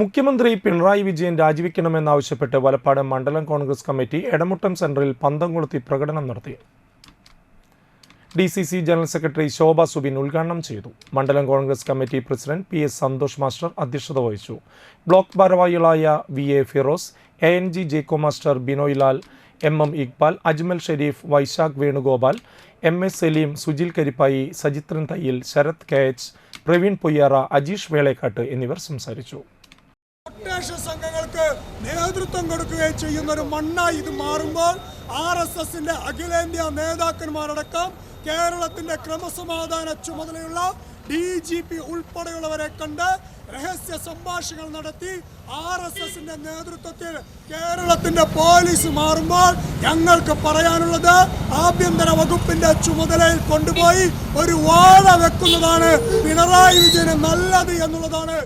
മുഖ്യമന്ത്രി പിണറായി വിജയൻ രാജിവെക്കണമെന്നാവശ്യപ്പെട്ട് വലപ്പാട് മണ്ഡലം കോൺഗ്രസ് കമ്മിറ്റി എടമുട്ടം സെന്ററിൽ പന്തം കൊളുത്തി പ്രകടനം നടത്തി. D C C general secretary Shobha Subin ഉദ്ഘാടനം ചെയ്തു. മണ്ഡലം Congress committee president P S Santhosh master അധ്യക്ഷത വഹിച്ചു. ബ്ലോക്ക് ഭാരവാഹികളായ V A Firoz A N G Jacko master Binoy Lal M M Iqbal Ajmal Sharif Vaishakh Venugopal M S Salim Sujil Karippayi Sajithran Thayyil Sharath K H Praveen Poyyara Ajeesh Velekkat എന്നിവർ സംസാരിച്ചു. Quotation സംഘങ്ങൾക്ക് നേതൃത്വം കൊടുക്കുകയും ചെയ്യുന്ന ഒരു മണ്ണായി ഇത് മാറുമ്പോൾ R S എസിന്റെ അഖിലേന്ത്യാ നേതാക്കന്മാരടക്കം കേരളത്തിന്റെ ക്രമസമാധാന ചുമതലയുള്ള ഡി ജി പി ഉൾപ്പെടെയുള്ളവരെ കണ്ട് രഹസ്യ സംഭാഷണങ്ങൾ നടത്തി ആർ എസ് എസിന്റെ നേതൃത്വത്തിൽ കേരളത്തിന്റെ പോലീസ് മാറുമ്പോൾ ഞങ്ങൾക്ക് പറയാനുള്ളത് ആഭ്യന്തര വകുപ്പിന്റെ ചുമതലയിൽ കൊണ്ടുപോയി ഒരു വാഴ വെക്കുന്നതാണ് പിണറായി വിജയന് നല്ലത് എന്നുള്ളതാണ്.